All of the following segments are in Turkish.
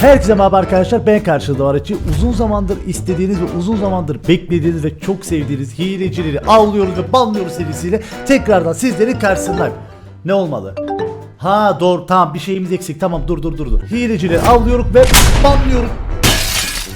Herkese merhaba arkadaşlar ben karşınızda var açı. Uzun zamandır istediğiniz ve uzun zamandır beklediğiniz ve çok sevdiğiniz hilecileri avlıyoruz ve banlıyoruz serisiyle tekrardan sizlerin karşısındayım. Ne olmalı? Ha doğru tamam bir şeyimiz eksik tamam dur dur dur dur. Hilecileri avlıyoruz ve banlıyoruz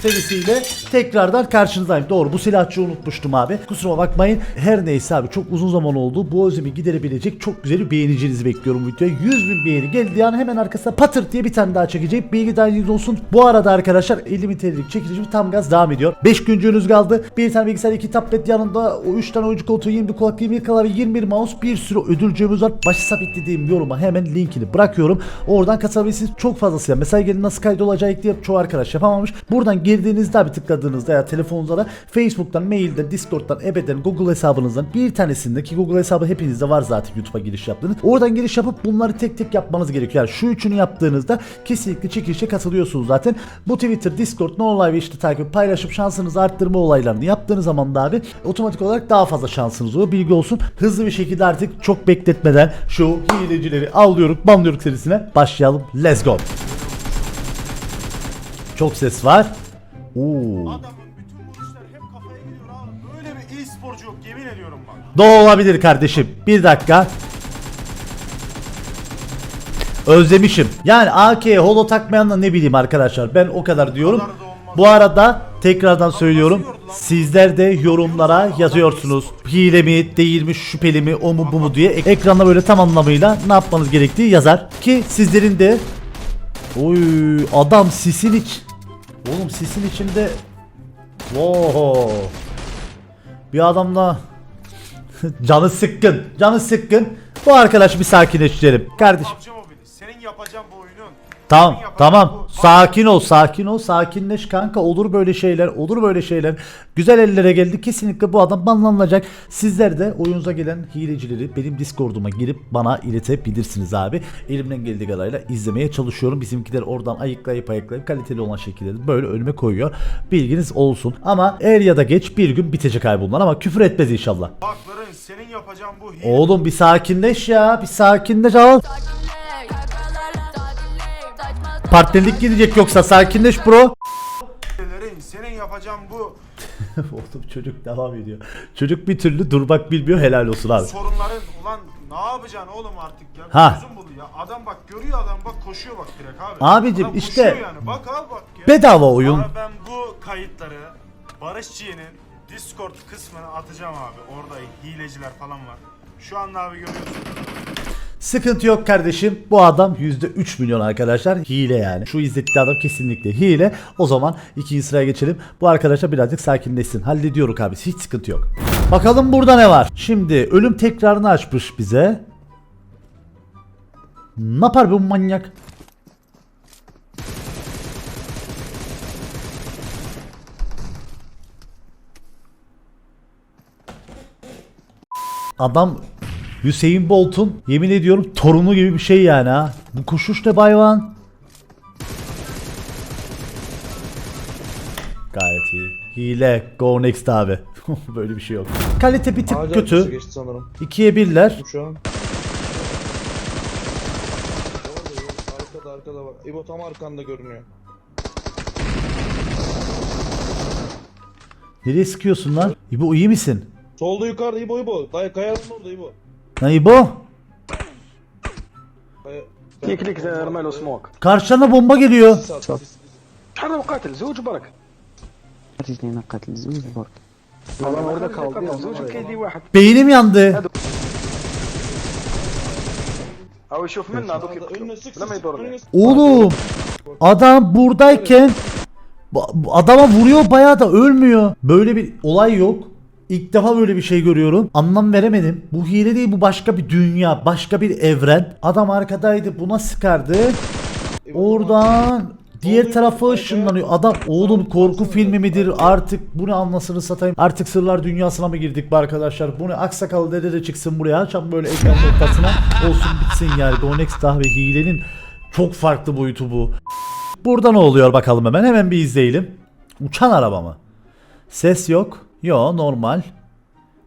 serisiyle tekrardan karşınızdayım. Doğru bu silahçı unutmuştum abi. Kusura bakmayın. Her neyse abi çok uzun zaman oldu. Bu özlemi giderebilecek çok güzel bir beğenicinizi bekliyorum videoya. 100 bin beğeni geldiği an hemen arkasına patır diye bir tane daha çekeceğim. Bilgi dahiliniz olsun. Bu arada arkadaşlar 50 bin TL'lik çekilişim tam gaz devam ediyor. 5 güncünüz kaldı. Bir tane bilgisayar, 2 tablet yanında o 3 tane oyuncu koltuğu, 20 kulaklık, 20 klavye, 21 mouse, bir sürü ödülcüğümüz var. Başı sabitlediğim yoruma hemen linkini bırakıyorum. Oradan katılabilirsiniz. Çok fazlasıyla. Mesela gelin nasıl kaydolacak diye çoğu arkadaş yapamamış. Buradan girdiğinizde abi tıkladığınızda ya telefonunuza da Facebook'tan, mailden, Discord'dan, ebeden, Google hesabınızdan bir tanesindeki Google hesabı hepinizde var zaten YouTube'a giriş yaptığınız. Oradan giriş yapıp bunları tek tek yapmanız gerekiyor. Yani şu üçünü yaptığınızda kesinlikle çekilişe katılıyorsunuz zaten. Bu Twitter, Discord, No Live işte takip paylaşıp şansınızı arttırma olaylarını yaptığınız zaman da abi otomatik olarak daha fazla şansınız oluyor. Bilgi olsun. Hızlı bir şekilde artık çok bekletmeden şu hilecileri avlıyoruz, banlıyoruz serisine başlayalım. Let's go. Çok ses var. Oo. Adamın bütün vuruşlar hep kafaya gidiyor abi. Böyle bir e-sporcu yok yemin ediyorum bak. Doğu olabilir kardeşim. Bir dakika. Özlemişim. Yani AK'ye holo takmayan da ne bileyim arkadaşlar. Ben o kadar diyorum. Bu arada tekrardan söylüyorum. Sizler de yorumlara yazıyorsunuz. Hile mi, değil mi, şüpheli mi, o mu bu mu diye. Ekranda böyle tam anlamıyla ne yapmanız gerektiği yazar. Ki sizlerin de Oy adam sisin iç. Oğlum sisin içinde Wow. Bir adamla canı sıkkın. Canı sıkkın. Bu arkadaş bir sakinleştirelim. Kardeşim. Senin yapacağın bu oyunun. Tamam tamam. bu- Sakin ol sakin ol. Sakinleş kanka. Olur böyle şeyler. Olur böyle şeyler. Güzel ellere geldi. Kesinlikle bu adam banlanacak. Sizler de oyunuza gelen hilecileri benim Discord'uma girip bana iletebilirsiniz abi. Elimden geldiği kadarıyla izlemeye çalışıyorum. Bizimkiler oradan ayıklayıp ayıklayıp kaliteli olan şekilde böyle önüme koyuyor. Bilginiz olsun. Ama er ya da geç bir gün bitecek abi bunlar ama küfür etmez inşallah. Bakların senin yapacağın bu hile. Oğlum bir sakinleş ya. Bir sakinleş al. Partnerlik gidecek yoksa sakinleş bro. Senin yapacağın bu Oğlum çocuk devam ediyor. Çocuk bir türlü durmak bilmiyor helal olsun abi. sorunların ulan ne yapacaksın oğlum artık ya. Ha. Bul ya. Adam bak görüyor adam bak koşuyor bak direkt abi. Abicim Adam işte- koşuyor yani. Bak abi bak ya. Bedava oyun. Sana ben bu kayıtları Barış Discord kısmına atacağım abi. Orada hileciler falan var. Şu anda abi görüyorsun. Sıkıntı yok kardeşim. Bu adam %3 milyon arkadaşlar. Hile yani. Şu izlettiği adam kesinlikle hile. O zaman ikinci sıraya geçelim. Bu arkadaşlar birazcık sakinleşsin. Hallediyoruz abi. Hiç sıkıntı yok. Bakalım burada ne var? Şimdi ölüm tekrarını açmış bize. Ne yapar bu manyak? Adam Hüseyin Bolt'un yemin ediyorum torunu gibi bir şey yani ha. Bu koşuş ne bayvan? Gayet iyi. Hile. Go next abi. Böyle bir şey yok. Kalite bir tık Ağaca kötü. İkiye birler. Şu an. Arkada arkada bak. İbo tam arkanda görünüyor. Nereye sıkıyorsun lan? İbo iyi misin? Solda yukarıda İbo İbo. Dayı kayanın orada İbo. Lan İbo? Kaya... كليك كليك رمى له سموك Karşına bomba geliyor. Sis at, sis. شحال من قاتل زوج برك عرفتني انا قاتل زوج برك والله ما وريك قاتل زوج كيدي واحد Beynim yandı. او يشوف منا هذوك Sağda, Önüne sık sık لما sık. يدور Önüne عليه. sık. Oğlum adam buradayken bu- bu adama vuruyor bayağı da ölmüyor. Böyle bir olay yok. İlk defa böyle bir şey görüyorum. Anlam veremedim. Bu hile değil bu başka bir dünya, başka bir evren. Adam arkadaydı buna sıkardı. Oradan diğer tarafa ışınlanıyor. Adam oğlum korku filmi midir artık bu ne anlasını satayım. Artık sırlar dünyasına mı girdik be arkadaşlar? Bu ne aksakalı dede de çıksın buraya. Akşam böyle ekran ortasına olsun bitsin yani. Donex daha ve hilenin çok farklı boyutu bu. Burada ne oluyor bakalım hemen. Hemen bir izleyelim. Uçan araba mı? Ses yok. Yo normal.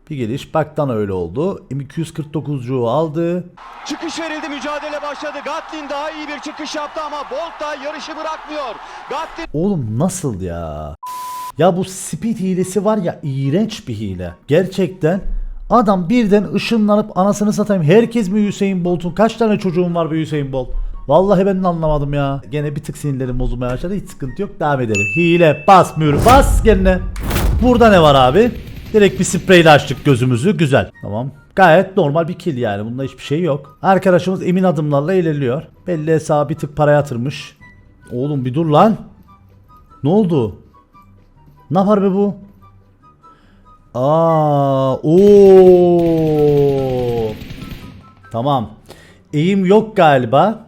Bir geliş. Baktan öyle oldu. M249'cuğu aldı. Çıkış verildi mücadele başladı. Gatlin daha iyi bir çıkış yaptı ama Bolt da yarışı bırakmıyor. Gatlin Oğlum nasıl ya? Ya bu speed hilesi var ya iğrenç bir hile. Gerçekten adam birden ışınlanıp anasını satayım. Herkes mi Hüseyin Bolt'un? Kaç tane çocuğun var bir Hüseyin Bolt? Vallahi ben de anlamadım ya. Gene bir tık sinirlerim bozulmaya başladı. Hiç sıkıntı yok. Devam edelim. Hile bas mühür bas gene. Burada ne var abi? Direkt bir spreyle açtık gözümüzü. Güzel. Tamam. Gayet normal bir kill yani. Bunda hiçbir şey yok. Arkadaşımız emin adımlarla ilerliyor. Belli hesabı bir tık para yatırmış. Oğlum bir dur lan. Ne oldu? Ne yapar be bu? Aa, oo. Tamam. Eğim yok galiba.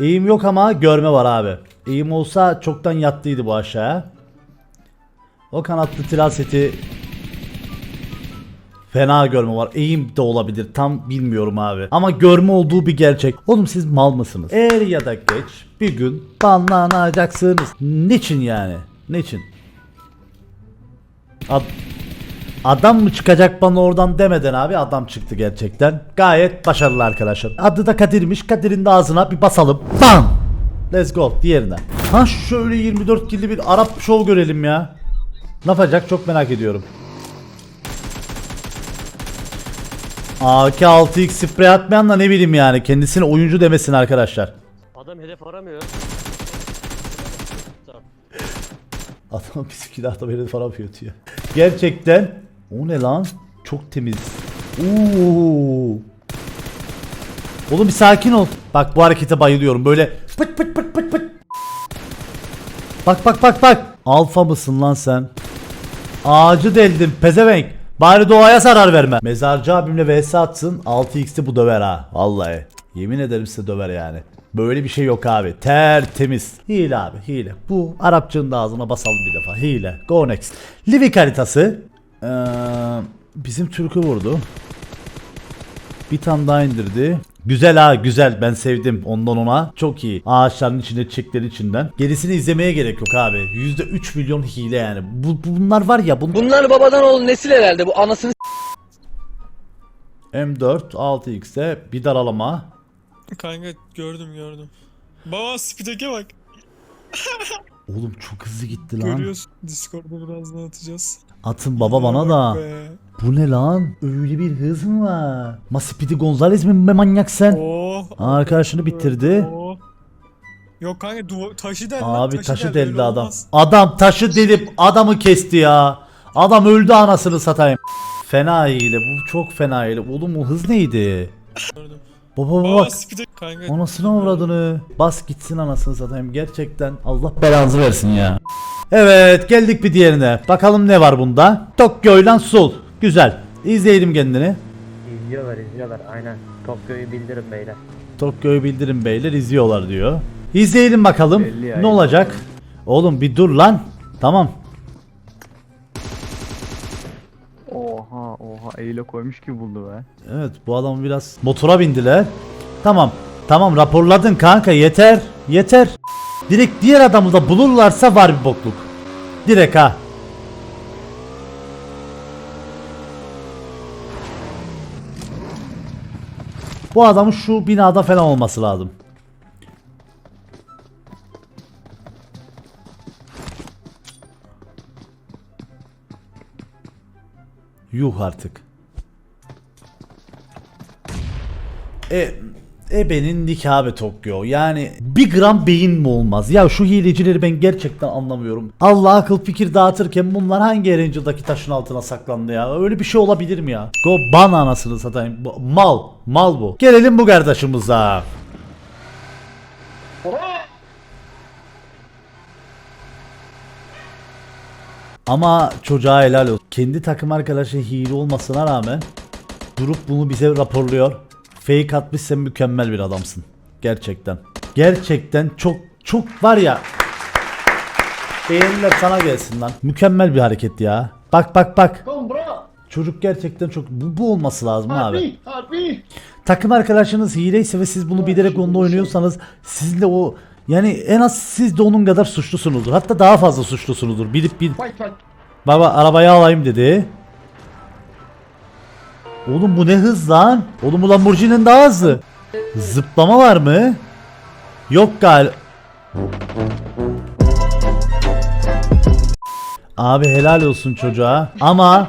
Eğim yok ama görme var abi. Eğim olsa çoktan yattıydı bu aşağıya. O kanatlı tiral seti Fena görme var. Eğim de olabilir. Tam bilmiyorum abi. Ama görme olduğu bir gerçek. Oğlum siz mal mısınız? Er ya da geç bir gün banlanacaksınız. Niçin yani? Niçin? Ad- Adam mı çıkacak bana oradan demeden abi adam çıktı gerçekten. Gayet başarılı arkadaşlar. Adı da Kadir'miş. Kadir'in de ağzına bir basalım. Bam! Let's go diğerine. Ha şöyle 24 killi bir Arap şov görelim ya. Ne yapacak çok merak ediyorum. AK 6x sprey atmayan da ne bileyim yani kendisine oyuncu demesin arkadaşlar. Adam hedef aramıyor. Adam bizimki de adam herif falan yapıyor diyor. Gerçekten o ne lan? Çok temiz. Oo. Oğlum bir sakin ol. Bak bu harekete bayılıyorum. Böyle pıt pıt pıt pıt pıt. Bak bak bak bak. Alfa mısın lan sen? Ağacı deldin pezevenk. Bari doğaya zarar verme. Mezarcı abimle vs atsın 6x'te bu döver ha. Vallahi. Yemin ederim size döver yani. Böyle bir şey yok abi. Tertemiz. Hile abi hile. Bu Arapçının da ağzına basalım bir defa. Hile. Go next. Livik haritası. Ee, bizim Türk'ü vurdu. Bir tane daha indirdi. Güzel ha güzel ben sevdim ondan ona. Çok iyi. Ağaçların içinde çiçeklerin içinden. Gerisini izlemeye gerek yok abi. %3 milyon hile yani. Bu, bunlar var ya bunlar. Bunlar babadan oğul nesil herhalde bu anasını M4 6x'e bir daralama. Kanka gördüm gördüm. Baba speed'e bak. Oğlum çok hızlı gitti lan. Görüyorsun. Discord'da birazdan atacağız. Atın baba bana da. Bu ne lan? Öyle bir hız mı var? Masipidi Gonzales mi be manyak sen? Oo. Arkadaşını bitirdi. Oo. Yok kanka duva- taşı del lan, Abi taşı del, deldi öyle adam. olmaz. Adam taşı delip adamı kesti ya. Adam öldü anasını satayım. Fena hile bu çok fena hile. Oğlum o hız neydi? Baba baba bak. speed'e kanka. Anasını avradını. Bas gitsin anasını satayım. Gerçekten Allah belanızı versin ya. Evet geldik bir diğerine. Bakalım ne var bunda. Tokyo ile Sul. Güzel. İzleyelim kendini. İzliyorlar izliyorlar aynen. Tokyo'yu bildirin beyler. Tokyo'yu bildirin beyler izliyorlar diyor. İzleyelim bakalım ne olacak. Oğlum bir dur lan. Tamam. Eyle koymuş gibi buldu be. Evet bu adamı biraz motora bindiler. Tamam. Tamam raporladın kanka yeter. Yeter. Direkt diğer adamı da bulurlarsa var bir bokluk. Direkt ha. Bu adamın şu binada falan olması lazım. Yuh artık. E, ebenin nikahı Tokyo. Yani bir gram beyin mi olmaz? Ya şu hilecileri ben gerçekten anlamıyorum. Allah akıl fikir dağıtırken bunlar hangi Erangel'daki taşın altına saklandı ya? Öyle bir şey olabilir mi ya? Go ban anasını satayım. Mal. Mal bu. Gelelim bu kardeşimize. Ama çocuğa helal olsun. Kendi takım arkadaşı hile olmasına rağmen durup bunu bize raporluyor. Fake atmış sen mükemmel bir adamsın. Gerçekten. Gerçekten çok çok var ya. Beğeniler sana gelsin lan. Mükemmel bir hareket ya. Bak bak bak. Çocuk gerçekten çok bu, bu olması lazım abi. Takım arkadaşınız hileyse ve siz bunu bilerek onunla oynuyorsanız sizin de o yani en az siz de onun kadar suçlusunuzdur. Hatta daha fazla suçlusunuzdur. Bilip bilip Baba arabayı alayım dedi. Oğlum bu ne hız lan? Oğlum bu Lamborghini'nin daha hızlı. Zıplama var mı? Yok gal. Abi helal olsun çocuğa. Ama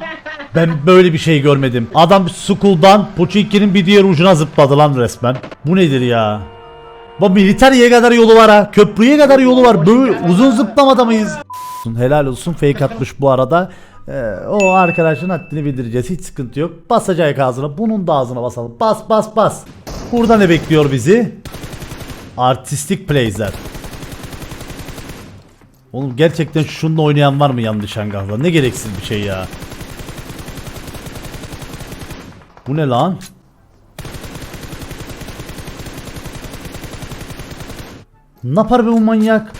ben böyle bir şey görmedim. Adam Skull'dan Pochinki'nin bir diğer ucuna zıpladı lan resmen. Bu nedir ya? Bu militeriye kadar yolu var ha. Köprüye kadar yolu var. Böyle uzun zıplamada mıyız? Helal olsun fake atmış bu arada. Ee, o arkadaşın haddini bildireceğiz. Hiç sıkıntı yok. Basacak ağzına. Bunun da ağzına basalım. Bas bas bas. Burada ne bekliyor bizi? Artistik plays'ler. Oğlum gerçekten şununla oynayan var mı yanlış hangahla? Ne gereksiz bir şey ya. Bu ne lan? Ne yapar be bu manyak?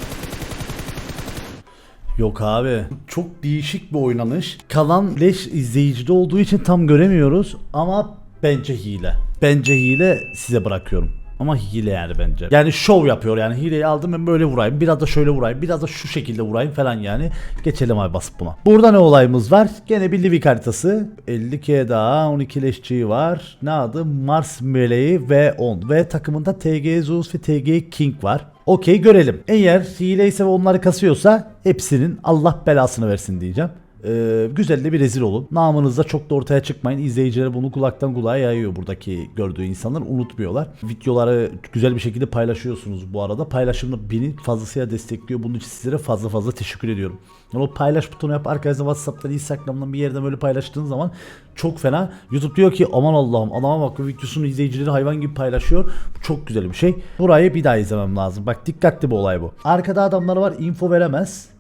Yok abi. Çok değişik bir oynanış. Kalan leş izleyicide olduğu için tam göremiyoruz ama bence hile. Bence hile size bırakıyorum. Ama hile yani bence. Yani şov yapıyor yani hileyi aldım ben böyle vurayım. Biraz da şöyle vurayım. Biraz da şu şekilde vurayım falan yani. Geçelim abi basıp buna. Burada ne olayımız var? Gene bir Livik haritası. 50k daha 12 leşçiği var. Ne adı? Mars Meleği V10. Ve takımında TG Zeus ve TG King var. Okey görelim. Eğer hile ise ve onları kasıyorsa hepsinin Allah belasını versin diyeceğim. Ee, güzel de bir rezil olun. Namınızda çok da ortaya çıkmayın. İzleyiciler bunu kulaktan kulağa yayıyor buradaki gördüğü insanlar unutmuyorlar. Videoları güzel bir şekilde paylaşıyorsunuz bu arada. Paylaşımı beni fazlasıyla destekliyor. Bunun için sizlere fazla fazla teşekkür ediyorum. Yani o paylaş butonu yap arkadaşlar Whatsapp'tan, Instagram'dan bir yerden böyle paylaştığın zaman çok fena. YouTube diyor ki aman Allah'ım adama bak videosunu izleyicileri hayvan gibi paylaşıyor. Bu çok güzel bir şey. Burayı bir daha izlemem lazım. Bak dikkatli bir olay bu. Arkada adamlar var info veremez.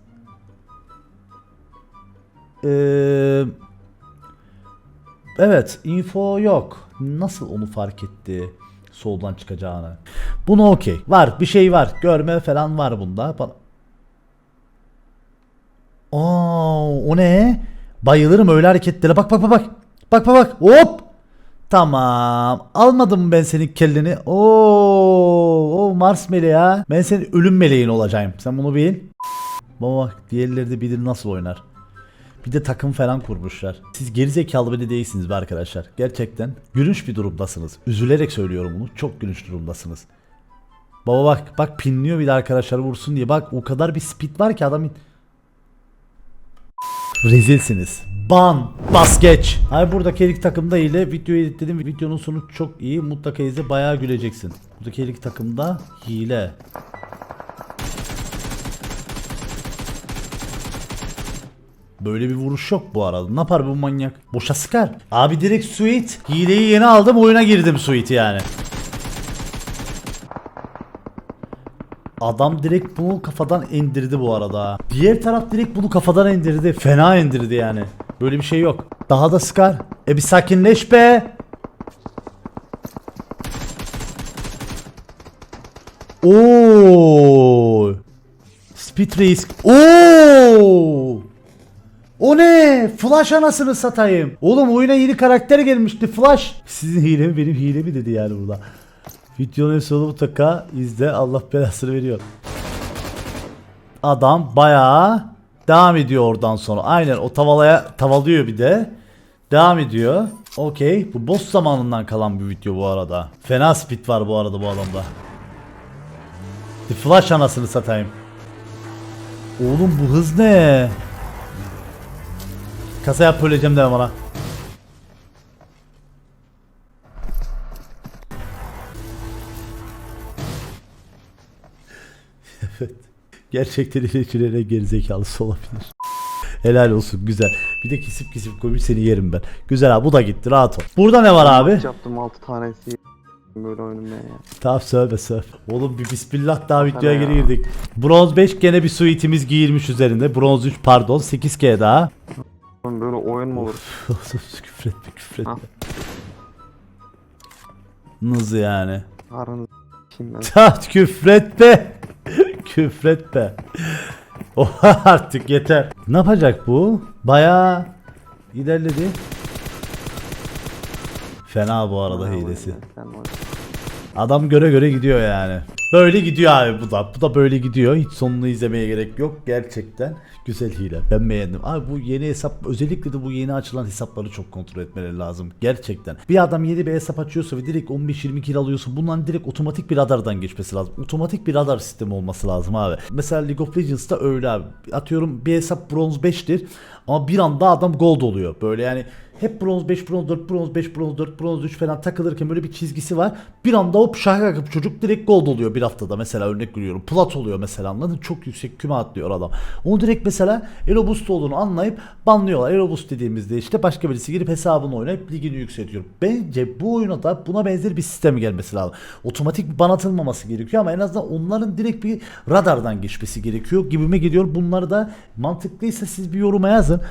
Ee, evet info yok. Nasıl onu fark etti soldan çıkacağını? Bunu okey. Var bir şey var. Görme falan var bunda. Bana... Aa, o ne? Bayılırım öyle hareketlere. Bak bak bak bak. Bak bak bak. Hop. Tamam. Almadım ben senin kelleni? Oo, Mars meleği ha. Ben senin ölüm meleğin olacağım. Sen bunu bil. Baba bak diğerleri de bilir nasıl oynar. Bir de takım falan kurmuşlar. Siz gerizekalı bile değilsiniz be arkadaşlar. Gerçekten gülünç bir durumdasınız. Üzülerek söylüyorum bunu. Çok gülünç durumdasınız. Baba bak bak pinliyor bir de arkadaşlar vursun diye. Bak o kadar bir speed var ki adamın. Rezilsiniz. Ban. Bas geç. Hayır buradaki elik takımda ile videoyu editledim. Videonun sonu çok iyi. Mutlaka izle bayağı güleceksin. Buradaki elik takımda hile. Böyle bir vuruş yok bu arada. Ne yapar bu manyak? Boşa sıkar. Abi direkt suit. Hileyi yeni aldım oyuna girdim suit yani. Adam direkt bunu kafadan indirdi bu arada. Diğer taraf direkt bunu kafadan indirdi. Fena indirdi yani. Böyle bir şey yok. Daha da sıkar. E bir sakinleş be. Oo. Speed Race. Oo. O ne? Flash anasını satayım. Oğlum oyuna yeni karakter gelmişti Flash. Sizin hile mi benim hile mi dedi yani burada. Videonun sonu mutlaka izle Allah belasını veriyor. Adam bayağı devam ediyor oradan sonra. Aynen o tavalaya tavalıyor bir de. Devam ediyor. Okey. Bu boss zamanından kalan bir video bu arada. Fena speed var bu arada bu adamda. The Flash anasını satayım. Oğlum bu hız ne? Kasa yap söyleyeceğim deme bana. evet. Gerçekten ilişkilere gerizekalısı olabilir. Helal olsun güzel. Bir de kesip kesip koymuş seni yerim ben. Güzel abi bu da gitti rahat ol. Burada ne var abi? Yaptım 6 tanesi. Böyle oynamaya ya. Tamam söyle söyle. Oğlum bir bismillah daha videoya geri girdik. Bronz 5 gene bir suitimiz giyilmiş üzerinde. Bronz 3 pardon 8K daha. Böyle oyun mu olur? küfretme küfretme. Nasıl yani? Aranızda kim ben? Tat küfretme. küfretme. Oha artık yeter. Ne yapacak bu? Bayağı ilerledi. Fena bu arada hilesi. Sen. Adam göre göre gidiyor yani. Böyle gidiyor abi bu da. Bu da böyle gidiyor. Hiç sonunu izlemeye gerek yok. Gerçekten güzel hile. Ben beğendim. Abi bu yeni hesap özellikle de bu yeni açılan hesapları çok kontrol etmeleri lazım. Gerçekten. Bir adam yeni bir hesap açıyorsa ve direkt 15-20 kill alıyorsa bunların direkt otomatik bir radardan geçmesi lazım. Otomatik bir radar sistemi olması lazım abi. Mesela League of Legends'ta öyle abi. Atıyorum bir hesap bronz 5'tir ama bir anda adam gold oluyor. Böyle yani hep bronz 5, bronz 4, bronz 5, bronz 4, bronz 3 falan takılırken böyle bir çizgisi var. Bir anda hop şaka çocuk direkt gold oluyor bir haftada mesela örnek veriyorum. Plat oluyor mesela anladın Çok yüksek küme atlıyor adam. Onu direkt mesela Elo olduğunu anlayıp banlıyorlar. Elo dediğimizde işte başka birisi girip hesabını oynayıp ligini yükseltiyor. Bence bu oyuna da buna benzer bir sistem gelmesi lazım. Otomatik bir ban atılmaması gerekiyor ama en azından onların direkt bir radardan geçmesi gerekiyor gibime geliyor. Bunları da mantıklıysa siz bir yoruma yazın.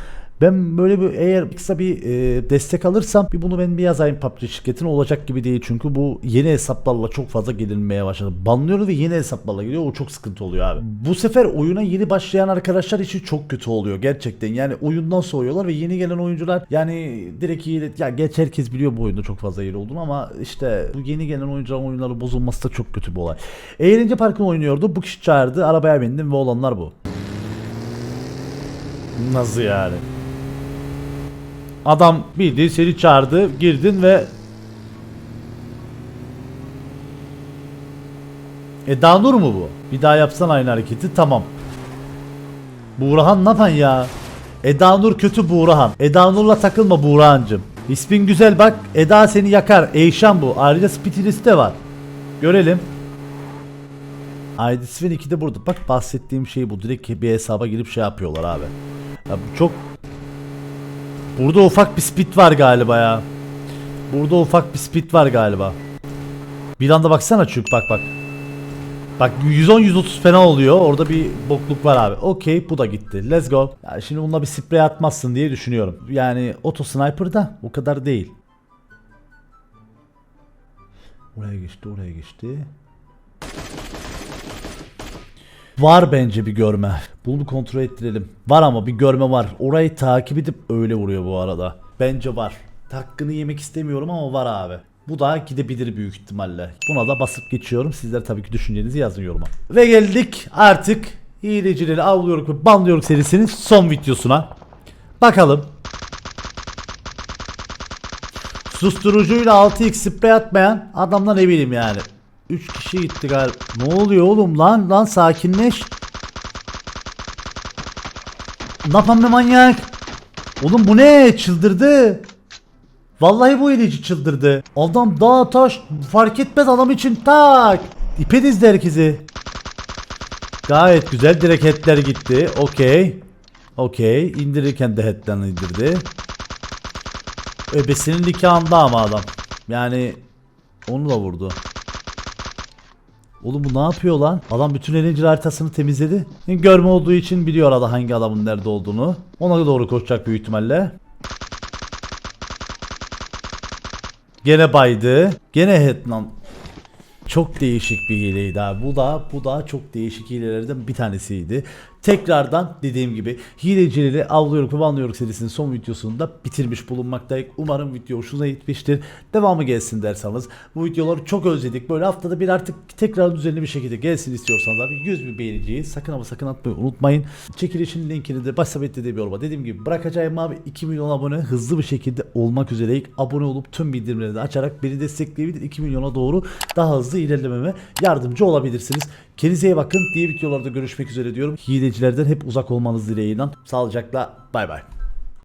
Ben böyle bir eğer kısa bir e, destek alırsam bir bunu ben bir yazayım PUBG şirketine olacak gibi değil çünkü bu yeni hesaplarla çok fazla gelinmeye başladı. Banlıyoruz ve yeni hesaplarla geliyor o çok sıkıntı oluyor abi. Bu sefer oyuna yeni başlayan arkadaşlar için çok kötü oluyor gerçekten. Yani oyundan soğuyorlar ve yeni gelen oyuncular yani direkt iyi ya geç herkes biliyor bu oyunda çok fazla iyi olduğunu ama işte bu yeni gelen oyuncuların oyunları bozulması da çok kötü bir olay. Eğlence parkını oynuyordu. Bu kişi çağırdı. Arabaya bindim ve olanlar bu. Nasıl yani? Adam bildiğin seni çağırdı, girdin ve E Danur mu bu? Bir daha yapsan aynı hareketi tamam. Buğrahan ne yapan ya? Eda Nur kötü Buğrahan. Eda Nur'la takılma Buğrahancım. İsmin güzel bak. Eda seni yakar. Eyşan bu. Ayrıca Spitilist de var. Görelim. ID Sven 2 de burada. Bak bahsettiğim şey bu. Direkt bir hesaba girip şey yapıyorlar abi. Ya çok Burada ufak bir speed var galiba ya. Burada ufak bir speed var galiba. Bir anda baksana çünkü bak bak. Bak 110-130 fena oluyor. Orada bir bokluk var abi. Okey bu da gitti. Let's go. Ya şimdi bununla bir sprey atmazsın diye düşünüyorum. Yani auto sniper da o kadar değil. Oraya geçti oraya geçti. Var bence bir görme. Bunu kontrol ettirelim. Var ama bir görme var. Orayı takip edip öyle vuruyor bu arada. Bence var. Hakkını yemek istemiyorum ama var abi. Bu da gidebilir büyük ihtimalle. Buna da basıp geçiyorum. Sizler tabii ki düşüncenizi yazın yoruma. Ve geldik artık hilecileri avlıyoruz ve banlıyoruz serisinin son videosuna. Bakalım. Susturucuyla 6x sprey atmayan adamdan bileyim yani. 3 kişi gitti galiba. Ne oluyor oğlum lan lan sakinleş. Ne yapan be manyak? Oğlum bu ne? Çıldırdı. Vallahi bu hileci çıldırdı. Adam dağ taş fark etmez adam için tak. İpe dizdi herkesi. Gayet güzel direkt headler gitti. Okey. Okey. İndirirken de head'den indirdi. Öbesinin nikahında ama adam. Yani onu da vurdu. Oğlum bu ne yapıyor lan? Adam bütün eğlence haritasını temizledi. Görme olduğu için biliyor arada hangi adamın nerede olduğunu. Ona doğru koşacak büyük ihtimalle. Gene baydı. Gene headlan. Çok değişik bir hileydi abi. Bu da bu da çok değişik hilelerden bir tanesiydi. Tekrardan dediğim gibi hilecileri avlıyoruz ve banlıyoruz serisinin son videosunu da bitirmiş bulunmaktayız. Umarım video hoşunuza gitmiştir. Devamı gelsin derseniz. Bu videoları çok özledik. Böyle haftada bir artık tekrar düzenli bir şekilde gelsin istiyorsanız abi 100 bin beğeniciyi sakın ama sakın atmayı unutmayın. Çekilişin linkini de baş sabitli bir yoruma. Dediğim gibi bırakacağım abi 2 milyon abone hızlı bir şekilde olmak üzereyiz. Abone olup tüm bildirimleri de açarak beni destekleyebilir. 2 milyona doğru daha hızlı ilerlememe yardımcı olabilirsiniz. Kendinize iyi bakın. Diğer videolarda görüşmek üzere diyorum. Hilecilerden hep uzak olmanız dileğiyle. Sağlıcakla bay bay.